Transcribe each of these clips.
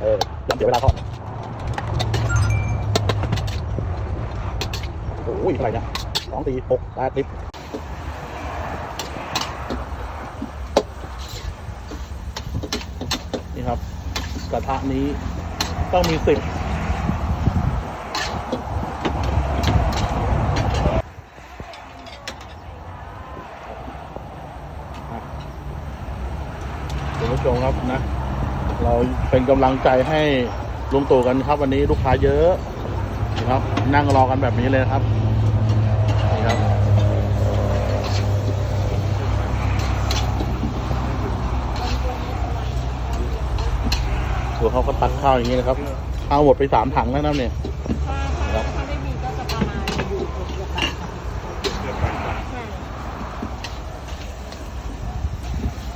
เออยังเสียเวลาทอดโอ้ยเท่าไรเนี่ยสองสี่หกแปดสิบนี่ครับ กระทะนี้ต้องมีสิบคุณผู้ชมครับนะ เราเป็นกำลังใจให้ลุงตู่กันครับ วันนี้ลูกค้าเยอะนะครับ นั่งรอกันแบบนี้เลยนะครับนี่ครับ ดูเขาก็ตักข้าวอย่างนี้นะครับข้าวหมดไปสามถังแล้วนะเนี่ยถ้าถ้าถ้าไม่มีก็จะประมาณอยู่เกือบเกือบแบบค่ะใช่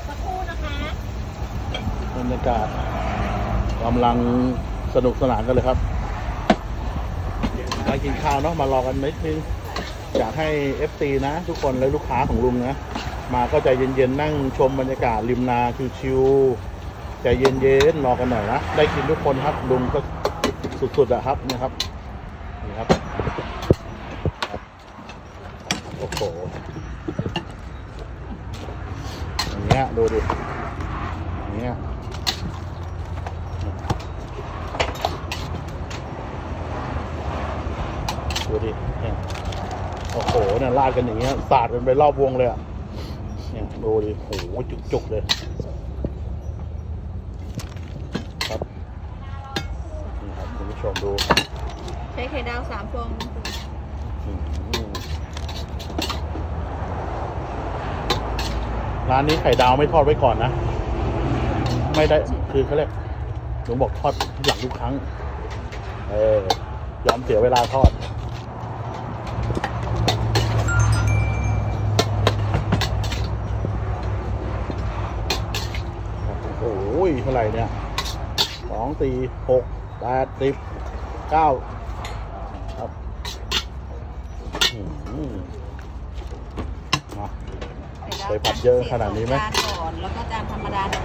สักครู่นะคะ บ รรยากาศกำลังสนุกสนานกันเลยครับมากินข้าวเนาะมารอกันนิดนึงอยากให้ FC นะ ทุกคนและลูกค้าของลุงนะ มาก็ใจเย็นๆ นั่งชมบรรยากาศริมนาชิวๆใจเย็นๆรอกันหน่อยนะ ได้กินทุกคนครับลุงก็สุดๆอะครับนี่ครับนี่ครับโอ้โหอย่างเงี้ยดูดิอย่างเงี้ย ดูดิเนี่ยโอ้โหเนี่ยลาดกันอย่างเงี้ยสาดกันไปรอบวงเลยอะเนี่ยดูดิโอ้โหจุกๆเลยครับนี่ครับคุณผู้ชมดูใช้ไข่ดาวสามฟองอืมร้านนี้ไข่ดาวไม่ทอดไว้ก่อนนะ ไม่ได้คือเขาเรียกหนูบอกทอดหลังทุกครั้ง เออยอมเสียเวลาทอด โอ้ยเท่าไหร่เนี่ยสองสี่หกแปดสิบเก้าครับอืมมาไข่ดาวเคยผัดเยอะขนาดนี้ไหม จานก่อนแล้วก็จานธรรมดาหนึ่ง